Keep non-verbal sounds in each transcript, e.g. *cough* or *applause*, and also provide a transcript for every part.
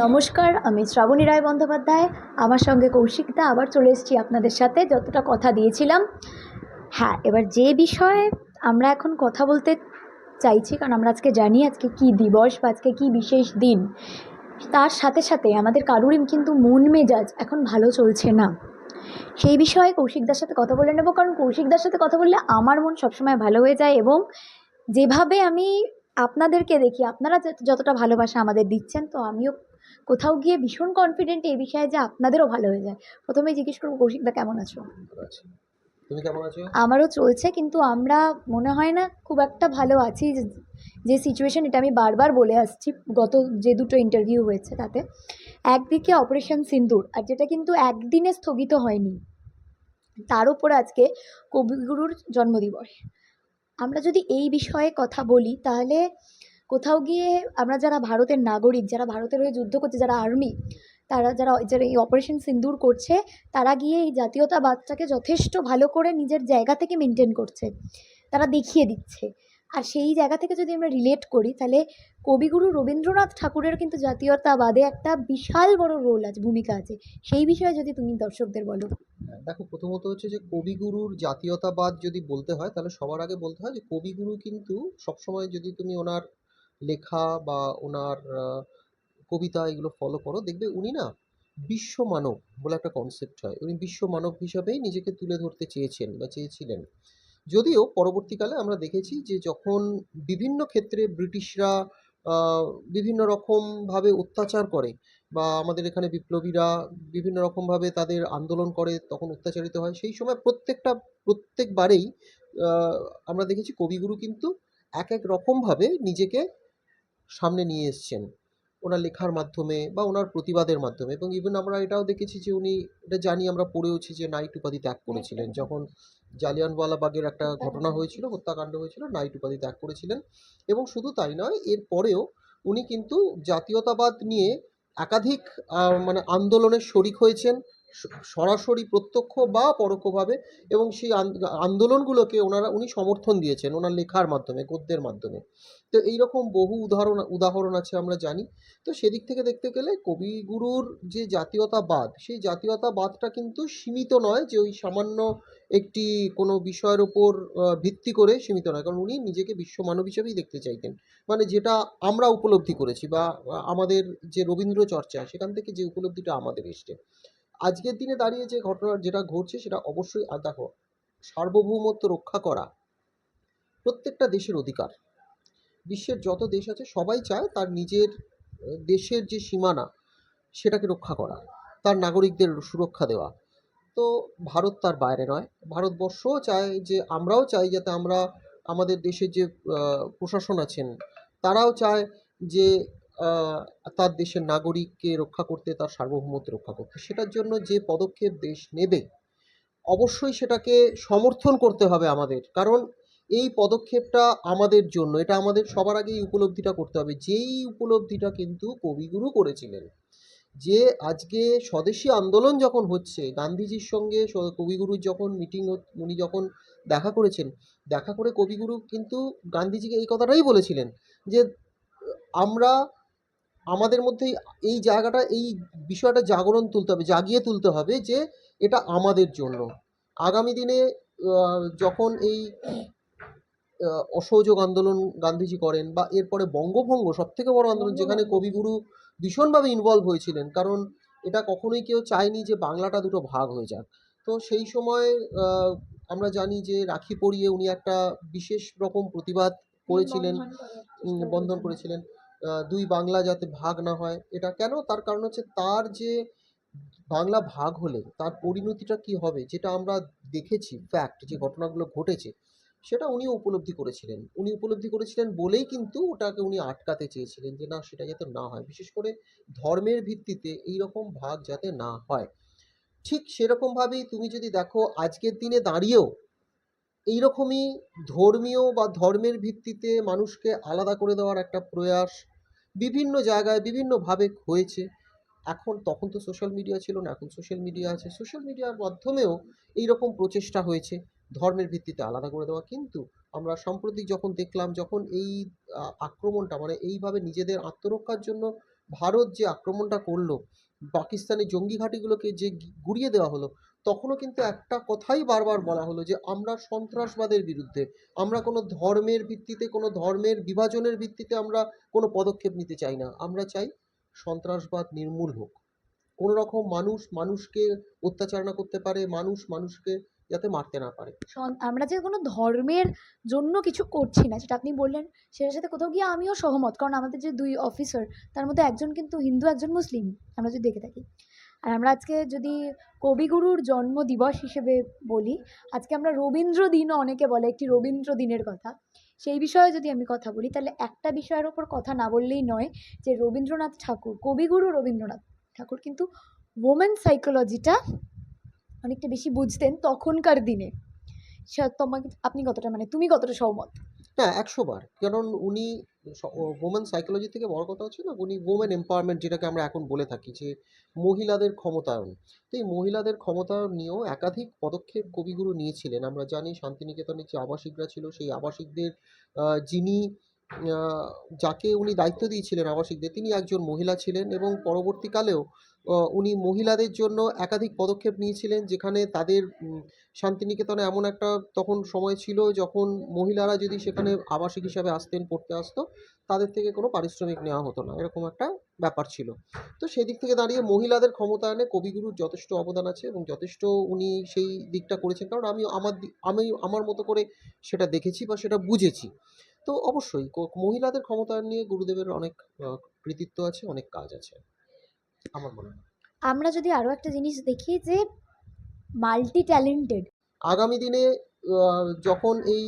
নমস্কার, আমি শ্রাবণী রায় বন্দ্যোপাধ্যায়। আমার সঙ্গে কৌশিকদা আবার চলে এসেছি আপনাদের সাথে। যতটা কথা দিয়েছিলাম। হ্যাঁ এবার যে বিষয়ে আমরা এখন কথা বলতে চাইছি, কারণ আমরা আজকে জানি আজকে কী দিবস বা আজকে কী বিশেষ দিন, তার সাথে সাথে আমাদের কারুরই কিন্তু মন মেজাজ এখন ভালো চলছে না। সেই বিষয়ে কৌশিকদার সাথে কথা বলে নেব, কারণ কৌশিকদার সাথে কথা বললে আমার মন সবসময় ভালো হয়ে যায় এবং যেভাবে আমি আপনাদেরকে দেখি, আপনারা যতটা ভালোবাসা আমাদের দিচ্ছেন, তো আমিও কোথাও গিয়ে ভীষণ কনফিডেন্ট এই বিষয়ে যে আপনাদেরও ভালো হয়ে যায়। প্রথমে জিজ্ঞেস করব কৌশিকদা কেমন আছো? তুমি কেমন আছো? আমারও চলছে কিন্তু আমরা মনে হয় না খুব একটা ভালো আছি যে- যে সিচুয়েশন এটা আমি বারবার বলে আসছি গত যে দুটো ইন্টারভিউ হয়েছে তাতে। একদিকে অপারেশন সিন্দুর আর যেটা কিন্তু একদিনে স্থগিত হয়নি। তার উপর আজকে কবিগুরুর জন্মদিবস। আমরা যদি এই বিষয়ে কথা বলি তাহলে কোথাও গিয়ে আমরা যারা ভারতের নাগরিক যারা ভারতের হয়ে যুদ্ধ করছে যারা আর্মি তারা যারা যারা এই অপারেশন সিন্দুর করছে তারা গিয়ে এই জাতীয়তাবাদটাকে যথেষ্ট ভালো করে নিজের জায়গা থেকে মেনটেন করছে তারা দেখিয়ে দিচ্ছে। আর সেই জায়গা থেকে যদি আমরা রিলেট করি তাহলে কবিগুরু রবীন্দ্রনাথ ঠাকুরের কিন্তু জাতীয়তাবাদে একটা বিশাল বড় রোল আছে ভূমিকা আছে। সেই বিষয়ে যদি তুমি দর্শকদের বলো। হ্যাঁ, দেখো প্রথমত হচ্ছে যে কবিগুরুর জাতীয়তাবাদ যদি বলতে হয় তাহলে সবার আগে বলতে হয় যে কবিগুরু কিন্তু সবসময় যদি তুমি ওনার লেখা বা ওনার কবিতা এগুলো ফলো করো, দেখবে উনি না বিশ্ব মানব বলে একটা কনসেপ্ট হয়। উনি বিশ্ব মানব হিসাবেই নিজেকে তুলে ধরতে চেয়েছেন বা চেয়েছিলেন। যদিও পরবর্তীকালে আমরা দেখেছি যে যখন বিভিন্ন ক্ষেত্রে ব্রিটিশরা বিভিন্ন রকমভাবে অত্যাচার করে বা আমাদের এখানে বিপ্লবীরা বিভিন্ন রকমভাবে তাদের আন্দোলন করে তখন অত্যাচারিত হয়, সেই সময় প্রত্যেকটা, প্রত্যেকবারেই আমরা দেখেছি কবিগুরু কিন্তু এক এক রকমভাবে নিজেকে সামনে নিয়ে এসছেন। ওনার লেখার মাধ্যমে বা ওনার প্রতিবাদের মাধ্যমে এবং ইভেন আমরা এটাও দেখেছি যে উনি এটা জানি আমরা পড়েওছি যে নাইট উপাধি ত্যাগ করেছিলেন। যখন জালিয়ানওয়ালাবাগের একটা ঘটনা হয়েছিল হত্যাকাণ্ড হয়েছিল নাইট উপাধি ত্যাগ করেছিলেন এবং শুধু তাই নয় এর পরেও উনি কিন্তু জাতীয়তাবাদ নিয়ে একাধিক মানে আন্দোলনের শরিক হয়েছেন। সরাসরি প্রত্যক্ষ বা পরোক্ষভাবে এবং সেই আন্দোলনগুলোকে ওনারা, উনি সমর্থন দিয়েছেন ওনার লেখার মাধ্যমে, গদ্যের মাধ্যমে। তো এইরকম বহু উদাহরণ উদাহরণ আছে আমরা জানি। তো সেদিক থেকে দেখতে গেলে কবিগুরুর যে জাতীয়তাবাদ, সেই জাতীয়তাবাদটা কিন্তু সীমিত নয় যে ওই সামান্য একটি কোনো বিষয়ের ওপর ভিত্তি করে সীমিত নয়। কারণ উনি নিজেকে বিশ্ব মানব হিসেবেই দেখতে চাইতেন। মানে যেটা আমরা উপলব্ধি করেছি বা আমাদের যে রবীন্দ্র চর্চা সেখান থেকে যে উপলব্ধিটা আমাদের এসছে। আজকের দিনে দাঁড়িয়ে যে ঘটনা যেটা ঘটছে সেটা অবশ্যই, আর দেখো, সার্বভৌমত্ব রক্ষা করা প্রত্যেকটা দেশের অধিকার। বিশ্বের যত দেশ আছে, সবাই চায় তার নিজের দেশের যে সীমানা, সেটাকে রক্ষা করা, তার নাগরিকদের সুরক্ষা দেওয়া। তো ভারত তার বাইরে নয়, ভারতবর্ষও চায় যে, আমরাও চাই যাতে আমরা আমাদের দেশের যে প্রশাসন আছেন, তারাও চায় যে তার দেশের নাগরিককে রক্ষা করতে, তার সার্বভৌমত্ব রক্ষা করতে। সেটার জন্য যে পদক্ষেপ দেশ নেবে, অবশ্যই সেটাকে সমর্থন করতে হবে আমাদের। কারণ এই পদক্ষেপটা আমাদের জন্য, এটা আমাদের সবার আগে উপলব্ধিটা করতে হবে। যেই উপলব্ধিটা কিন্তু কবিগুরু করেছিলেন, যে আজকে স্বদেশী আন্দোলন যখন হচ্ছে, গান্ধীজির সঙ্গে কবিগুরুর যখন মিটিং উনি যখন দেখা করেছেন, দেখা করে কবিগুরু কিন্তু গান্ধীজিকে এই কথাটাই বলেছিলেন যে, আমরা আমাদের মধ্যে এই জায়গাটা এই বিষয়টা জাগরণ তুলতে হবে জাগিয়ে তুলতে হবে যে এটা আমাদের জন্য। আগামী দিনে যখন এই অসহযোগ আন্দোলন গান্ধীজি করেন বা এরপরে বঙ্গভঙ্গ সব থেকে বড় আন্দোলন যেখানে কবিগুরু ভীষণভাবে ইনভলভ হয়েছিলেন কারণ এটা কখনোই কেউ চায়নি যে বাংলাটা দুটো ভাগ হয়ে যাক। তো সেই সময় আমরা জানি যে রাখি পরিয়ে উনি একটা বিশেষ রকম প্রতিবাদ করেছিলেন। বন্ধন করেছিলেন। দুই বাংলা যাতে ভাগ না হয়, এটা কেন? তার কারণ হচ্ছে তার যে বাংলা ভাগ হলে তার পরিণতিটা কি হবে যেটা আমরা দেখেছি ফ্যাক্ট যে ঘটনাগুলো ঘটেছে, সেটা উনি উপলব্ধি করেছিলেন। উনি উপলব্ধি করেছিলেন বলেই কিন্তু ওটাকে উনি আটকাতে চেয়েছিলেন যে না, সেটা যাতে না হয়। বিশেষ করে ধর্মের ভিত্তিতে এই রকম ভাগ যাতে না হয়। ঠিক সেরকমভাবেই তুমি যদি দেখো, আজকের দিনে দাঁড়িয়েও এইরকমই ধর্মীয় বা ধর্মের ভিত্তিতে মানুষকে আলাদা করে দেওয়ার একটা প্রয়াস বিভিন্ন জায়গায় বিভিন্নভাবে হয়েছে। এখন তখন তো সোশ্যাল মিডিয়া ছিল না, এখন সোশ্যাল মিডিয়া আছে। সোশ্যাল মিডিয়ার মাধ্যমেও এই রকম প্রচেষ্টা হয়েছে, ধর্মের ভিত্তিতে আলাদা করে দেওয়া। কিন্তু আমরা সাম্প্রতিক যখন দেখলাম, যখন এই আক্রমণটা মানে এইভাবে নিজেদের আত্মরক্ষার জন্য ভারত যে আক্রমণটা করল পাকিস্তানি জঙ্গি ঘাঁটিগুলোকে যে গুড়িয়ে দেওয়া হলো তখনও কিন্তু একটা কথাই বারবার বলা হলো যে, আমরা সন্ত্রাসবাদের বিরুদ্ধে, আমরা কোনো ধর্মের ভিত্তিতে, কোনো ধর্মের বিভাজনের ভিত্তিতে আমরা কোনো পদক্ষেপ নিতে চাই না। আমরা চাই সন্ত্রাসবাদ নির্মূল হোক। কোনো রকম মানুষ মানুষকে অত্যাচার না করতে পারে, মানুষ মানুষকে যাতে মারতে না পারে। আমরা যে কোনো ধর্মের জন্য কিছু করছি না, যেটা আপনি বললেন, সেটার সাথে কোথাও গিয়ে আমিও সহমত। কারণ আমাদের যে দুই অফিসার তার মধ্যে একজন কিন্তু হিন্দু, একজন মুসলিম, আমরা যদি দেখে থাকি। আর আমরা আজকে যদি কবিগুরুর জন্মদিবস হিসেবে বলি, আজকে আমরা রবীন্দ্র দিনও অনেকে বলে একটি রবীন্দ্র দিনের কথা। সেই বিষয়ে যদি আমি কথা বলি, তাহলে একটা বিষয়ের ওপর কথা না বললেই নয় যে রবীন্দ্রনাথ ঠাকুর, কবিগুরু রবীন্দ্রনাথ ঠাকুর কিন্তু ওমেন সাইকোলজিটা অনেকটা বেশি বুঝতেন তখনকার দিনে। তোমাকে, আপনি কতটা মানে তুমি কতটা সহমত? হ্যাঁ একশো বার। কারণ উনি ওমেন সাইকোলজি থেকে বড় কথা হচ্ছে না, উনি ওমেন এম্পাওয়ারমেন্ট যেটাকে আমরা এখন বলে থাকি যে মহিলাদের ক্ষমতায়ন। তো এই মহিলাদের ক্ষমতায়ন নিয়েও একাধিক পদক্ষেপ কবিগুরু নিয়েছিলেন। আমরা জানি শান্তিনিকেতনের যে আবাসিকরা ছিল, সেই আবাসিকদের যিনি যাকে উনি দায়িত্ব দিয়েছিলেন আবাসিকদের, তিনি একজন মহিলা ছিলেন এবং পরবর্তীকালেও উনি মহিলাদের জন্য একাধিক পদক্ষেপ নিয়েছিলেন যেখানে তাদের শান্তিনিকেতনে এমন একটা তখন সময় ছিল যখন মহিলারা যদি সেখানে আবাসিক হিসাবে আসতেন, পড়তে আসতো, তাদের থেকে কোনো পারিশ্রমিক নেওয়া হতো না। এরকম একটা ব্যাপার ছিল। তো সেই দিক থেকে দাঁড়িয়ে মহিলাদের ক্ষমতায়নে কবিগুরুর যথেষ্ট অবদান আছে এবং যথেষ্ট উনি সেই দিকটা করেছেন। কারণ আমি আমার আমি আমার মতো করে সেটা দেখেছি বা সেটা বুঝেছি। তো অবশ্যই মহিলাদের ক্ষমতায়ন নিয়ে গুরুদেবের অনেক কৃতিত্ব আছে, অনেক কাজ আছে। আমার মনে হয়। আমরা যদি আরও একটা জিনিস দেখি যে মাল্টি ট্যালেন্টেড আগামী দিনে যখন এই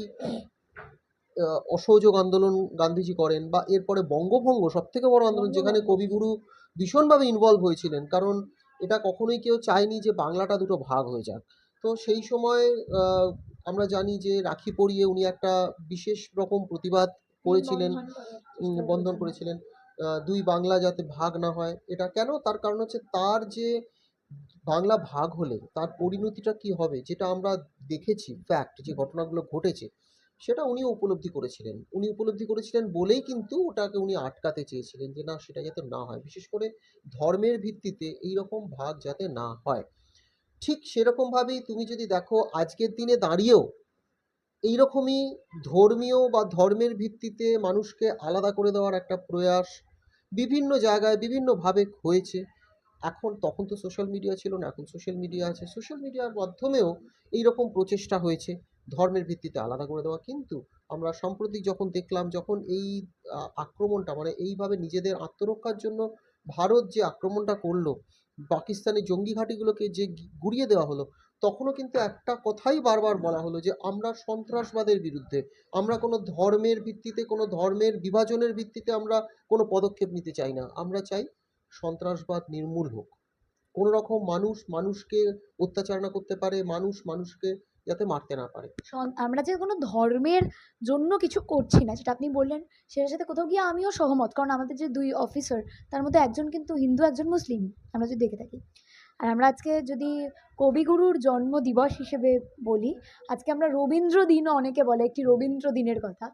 অসহযোগ আন্দোলন গান্ধীজি করেন বা এরপরে বঙ্গভঙ্গ সব থেকে বড় আন্দোলন যেখানে কবিগুরু ভীষণভাবে ইনভলভ হয়েছিলেন কারণ এটা কখনোই কেউ চায়নি যে বাংলাটা দুটো ভাগ হয়ে যাক। তো সেই সময় আমরা জানি যে রাখি পরিয়ে উনি একটা বিশেষ রকম প্রতিবাদ করেছিলেন বন্ধন করেছিলেন। দুই বাংলা যাতে ভাগ না হয়, এটা কেন? তার কারণ হচ্ছে তার যে বাংলা ভাগ হলে তার পরিণতিটা কি হবে যেটা আমরা দেখেছি ফ্যাক্ট যে ঘটনাগুলো ঘটেছে, সেটা উনিও উপলব্ধি করেছিলেন। উনি উপলব্ধি করেছিলেন বলেই কিন্তু ওটাকে উনি আটকাতে চেয়েছিলেন যে না, সেটা যাতে না হয়। বিশেষ করে ধর্মের ভিত্তিতে এই রকম ভাগ যাতে না হয়। ঠিক সেরকমভাবেই তুমি যদি দেখো, আজকের দিনে দাঁড়িয়েও এইরকমই ধর্মীয় বা ধর্মের ভিত্তিতে মানুষকে আলাদা করে দেওয়ার একটা প্রয়াস বিভিন্ন জায়গায় বিভিন্নভাবে হয়েছে। এখন তখন তো সোশ্যাল মিডিয়া ছিল না, এখন সোশ্যাল মিডিয়া আছে। সোশ্যাল মিডিয়ার মাধ্যমেও এই রকম প্রচেষ্টা হয়েছে ধর্মের ভিত্তিতে আলাদা করে দেওয়া। কিন্তু আমরা সম্প্রতি যখন দেখলাম, যখন এই আক্রমণটা মানে এইভাবে নিজেদের আত্মরক্ষার জন্য ভারত যে আক্রমণটা করল পাকিস্তানি জঙ্গি ঘাঁটিগুলোকে যে গুড়িয়ে দেওয়া হলো তখনও কিন্তু একটা কথাই বারবার বলা হলো যে, আমরা সন্ত্রাসবাদের বিরুদ্ধে, আমরা কোনো ধর্মের ভিত্তিতে, কোনো ধর্মের বিভাজনের ভিত্তিতে আমরা কোনো পদক্ষেপ নিতে চাই না। আমরা চাই সন্ত্রাসবাদ নির্মূল হোক। কোনো রকম মানুষ মানুষকে অত্যাচার না করতে পারে, মানুষ মানুষকে যাতে মারতে না পারে। আমরা যে কোনো ধর্মের জন্য কিছু করছি না, যেটা আপনি বললেন, সেটার সাথে কোথাও গিয়ে আমিও সহমত। কারণ আমাদের যে দুই অফিসার তার মধ্যে একজন কিন্তু হিন্দু, একজন মুসলিম, আমরা যদি দেখে থাকি। আর আমরা আজকে যদি কবিগুরুর জন্মদিবস হিসেবে বলি, আজকে আমরা রবীন্দ্র দিনও অনেকে বলে একটি রবীন্দ্র দিনের কথা।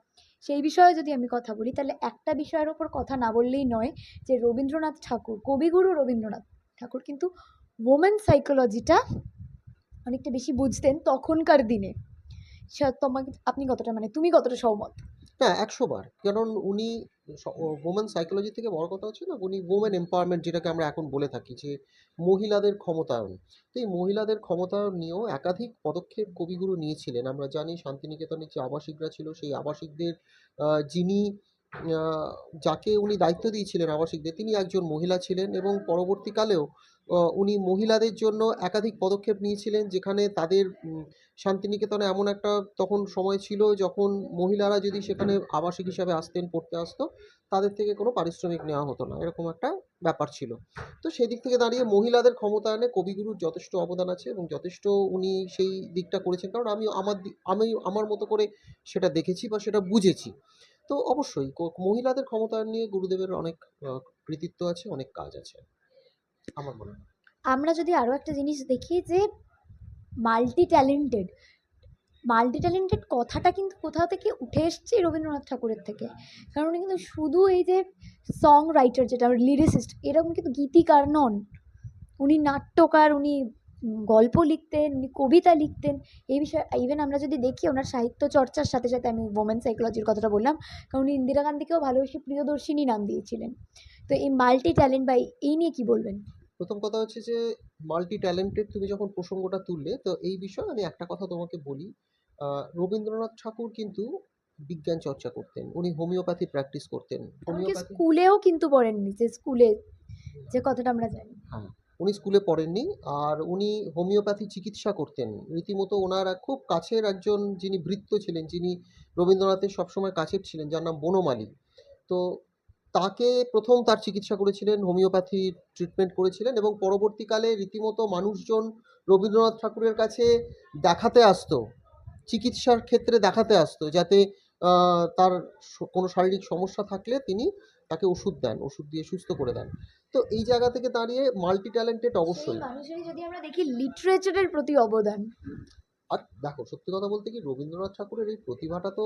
সেই বিষয়ে যদি আমি কথা বলি, তাহলে একটা বিষয়ের ওপর কথা না বললেই নয় যে রবীন্দ্রনাথ ঠাকুর, কবিগুরু রবীন্দ্রনাথ ঠাকুর কিন্তু ওমেন সাইকোলজিটা অনেকটা বেশি বুঝতেন তখনকার দিনে। তোমাকে, আপনি কতটা মানে তুমি কতটা সহমত? হ্যাঁ একশো বার। কারণ উনি ওমেন সাইকোলজি থেকে বড় কথা হচ্ছে না, উনি ওমেন এম্পাওয়ারমেন্ট যেটাকে আমরা এখন বলে থাকি যে মহিলাদের ক্ষমতায়ন। তো এই মহিলাদের ক্ষমতায়ন নিয়েও একাধিক পদক্ষেপ কবিগুরু নিয়েছিলেন। আমরা জানি শান্তিনিকেতনের যে আবাসিকরা ছিল, সেই আবাসিকদের যিনি যাকে উনি দায়িত্ব দিয়েছিলেন আবাসিকদের তিনি একজন মহিলা ছিলেন এবং পরবর্তীকালেও উনি মহিলাদের জন্য একাধিক পদক্ষেপ নিয়েছিলেন যেখানে তাদের শান্তিনিকেতনে এমন একটা তখন সময় ছিল যখন মহিলারা যদি সেখানে আবাসিক হিসাবে আসতেন, পড়তে আসতো, তাদের থেকে কোনো পারিশ্রমিক নেওয়া হতো না, এরকম একটা ব্যাপার ছিল। তো সেই দিক থেকে দাঁড়িয়ে মহিলাদের ক্ষমতায়নে কবিগুরুর যথেষ্ট অবদান আছে এবং যথেষ্ট উনি সেই দিকটা করেছেন। কারণ আমি আমার আমি আমার মতো করে সেটা দেখেছি বা সেটা বুঝেছি। তো অবশ্যই মহিলাদের ক্ষমতায়ন নিয়ে গুরুদেবের অনেক কৃতিত্ব আছে, অনেক কাজ আছে। আমার মনে হয়। আমরা যদি আরও একটা জিনিস দেখি যে মাল্টি ট্যালেন্টেড মাল্টি ট্যালেন্টেড কথাটা কিন্তু কোথাও থেকে উঠে এসছে রবীন্দ্রনাথ ঠাকুরের থেকে। কারণ উনি কিন্তু শুধু এই যে সং রাইটার যেটা লিরিসিস্ট এরকম কিন্তু গীতিকার নন। উনি নাট্যকার, উনি গল্প লিখতেন উনি কবিতা লিখতেন। এই বিষয়ে ইভেন আমরা যদি দেখি ওনার সাহিত্য চর্চার সাথে সাথে আমি ওমেন সাইকোলজির কথাটা বললাম কারণ উনি ইন্দিরা গান্ধীকেও ভালোবেসে প্রিয়দর্শিনী নাম দিয়েছিলেন। তো এই মাল্টি ট্যালেন্ট বা এই নিয়ে কি বলবেন? প্রথম কথা হচ্ছে যে মাল্টি ট্যালেন্টেড তুমি যখন প্রসঙ্গটা তুললে তো এই বিষয়ে আমি একটা কথা তোমাকে বলি। রবীন্দ্রনাথ ঠাকুর কিন্তু বিজ্ঞান চর্চা করতেন উনি হোমিওপ্যাথি প্র্যাকটিস করতেন। স্কুলেও কিন্তু পড়েননি যে স্কুলে যে কথাটা আমরা জানি। হ্যাঁ উনি স্কুলে পড়েননি আর উনি হোমিওপ্যাথি চিকিৎসা করতেন। রীতিমতো ওনার খুব কাছের একজন যিনি বৃত্ত ছিলেন, যিনি রবীন্দ্রনাথের সবসময় কাছের ছিলেন, যার নাম বনমালী তো তাকে প্রথম তার চিকিৎসা করেছিলেন, হোমিওপ্যাথি ট্রিটমেন্ট করেছিলেন এবং পরবর্তীকালে রীতিমতো মানুষজন রবীন্দ্রনাথ ঠাকুরের কাছে দেখাতে আসতো, চিকিৎসার ক্ষেত্রে দেখাতে আসতো, যাতে তার কোনো শারীরিক সমস্যা থাকলে তিনি তাকে ওষুধ দেন ওষুধ দিয়ে সুস্থ করে দেন। তো এই জায়গা থেকে দাঁড়িয়ে মাল্টি ট্যালেন্টেড অবশ্যই মানুষেরই যদি আমরা দেখি লিটারেচারের প্রতি অবদান। আর দেখো সত্যি কথা বলতে কি রবীন্দ্রনাথ ঠাকুরের এই প্রতিভাটা তো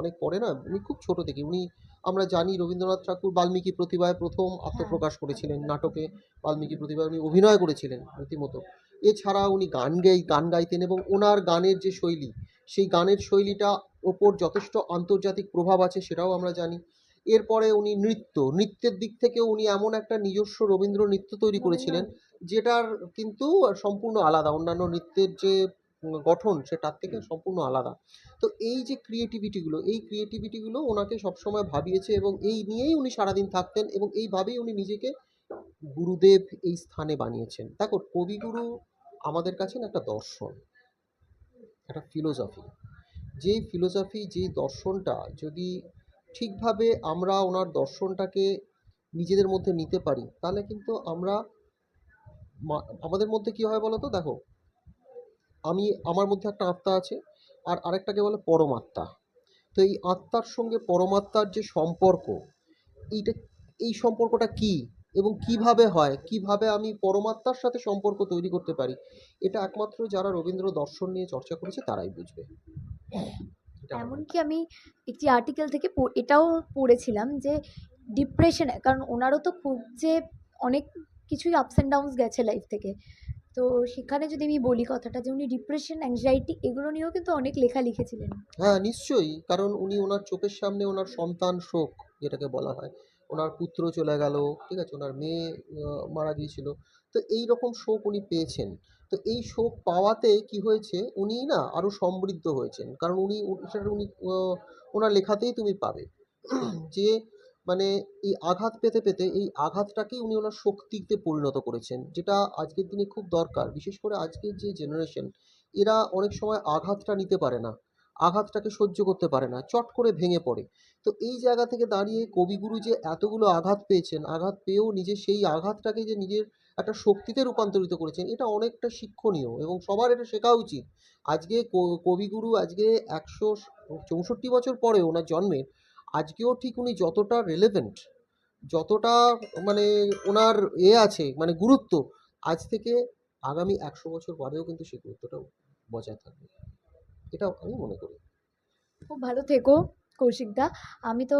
অনেক পরে না উনি খুব ছোট থেকে উনি আমরা জানি রবীন্দ্রনাথ ঠাকুর বাল্মীকি প্রতিভায় প্রথম আত্মপ্রকাশ করেছিলেন নাটকে বাল্মীকি প্রতিভায় উনি অভিনয় করেছিলেন রীতিমতো। এছাড়া উনি গান গাই গান গাইতেন এবং ওনার গানের যে শৈলী সেই গানের শৈলীটা ওপর যথেষ্ট আন্তর্জাতিক প্রভাব আছে সেটাও আমরা জানি। এরপরে উনি নৃত্য নৃত্যের দিক থেকেও উনি এমন একটা নিজস্ব রবীন্দ্র নৃত্য তৈরি করেছিলেন যেটার কিন্তু সম্পূর্ণ আলাদা অন্যান্য নৃত্যের যে গঠন সেটার থেকে সম্পূর্ণ আলাদা। তো এই যে ক্রিয়েটিভিটিগুলো এই ক্রিয়েটিভিটিগুলো ওনাকে সবসময় ভাবিয়েছে এবং এই নিয়েই উনি সারাদিন থাকতেন এবং এইভাবেই উনি নিজেকে গুরুদেব এই স্থানে বানিয়েছেন। দেখো কবিগুরু আমাদের কাছে না একটা দর্শন একটা ফিলোসফি যেই ফিলোসফি যেই দর্শনটা যদি ঠিকভাবে আমরা ওনার দর্শনটাকে নিজেদের মধ্যে নিতে পারি, তাহলে কিন্তু আমরা আমাদের মধ্যে কি হয় বলো তো দেখো, আমি, আমার মধ্যে একটা আত্মা আছে আর আরেকটাকে বলে পরমাত্মা। তো এই আত্মার সঙ্গে পরমাত্মার যে সম্পর্ক, এইটা, এই সম্পর্কটা কি এবং কীভাবে হয়, কীভাবে আমি পরমাত্মার সাথে সম্পর্ক তৈরি করতে পারি, এটা একমাত্র যারা রবীন্দ্র দর্শন নিয়ে চর্চা করেছে তারাই বুঝবে। এমনকি আমি একটি আর্টিকেল থেকে এটাও পড়েছিলাম যে ডিপ্রেশন কারণ ওনারও তো খুব যে অনেক কিছুই আপস অ্যান্ড ডাউনস গেছে লাইফ থেকে। তো সেখানে যদি আমি বলি কথাটা যে উনি ডিপ্রেশন অ্যাংজাইটি এগুলো নিয়েও কিন্তু অনেক লেখা লিখেছিলেন। হ্যাঁ নিশ্চয়ই। কারণ উনি ওনার চোখের সামনে ওনার সন্তান শোক যেটাকে বলা হয়। ওনার পুত্র চলে গেল ঠিক আছে? ওনার মেয়ে মারা গিয়েছিল। তো এই রকম শোক উনি পেয়েছেন। তো এই শোক পাওয়াতে কি হয়েছে? উনি না আরও সমৃদ্ধ হয়েছেন। কারণ উনি সেটা উনি ওনার লেখাতেই তুমি পাবে। *clears throat* যে মানে এই আঘাত পেতে পেতে এই আঘাতটাকেই উনি ওনার শক্তিতে পরিণত করেছেন যেটা আজকের দিনে খুব দরকার। বিশেষ করে আজকের যে জেনারেশন এরা অনেক সময় আঘাতটা নিতে পারে না। আঘাতটাকে সহ্য করতে পারে না, চট করে ভেঙে পড়ে। তো এই জায়গা থেকে দাঁড়িয়ে কবিগুরু যে এতগুলো আঘাত পেয়েছেন, আঘাত পেয়েও নিজে সেই আঘাতটাকে যে নিজের একটা শক্তিতে রূপান্তরিত করেছেন, এটা অনেকটা শিক্ষণীয় এবং সবার এটা শেখা উচিত। আজকে কবিগুরু আজকে একশো চৌষট্টি বছর পরে ওনার জন্মের, আজকেও ঠিক উনি যতটা রেলেভেন্ট যতটা মানে ওনার এ আছে মানে গুরুত্ব, আজ থেকে আগামী একশো বছর পরেও কিন্তু সেই গুরুত্বটা বজায় থাকবে। এটা আমি মনে করি। খুব ভালো থেকো কৌশিকদা। আমি তো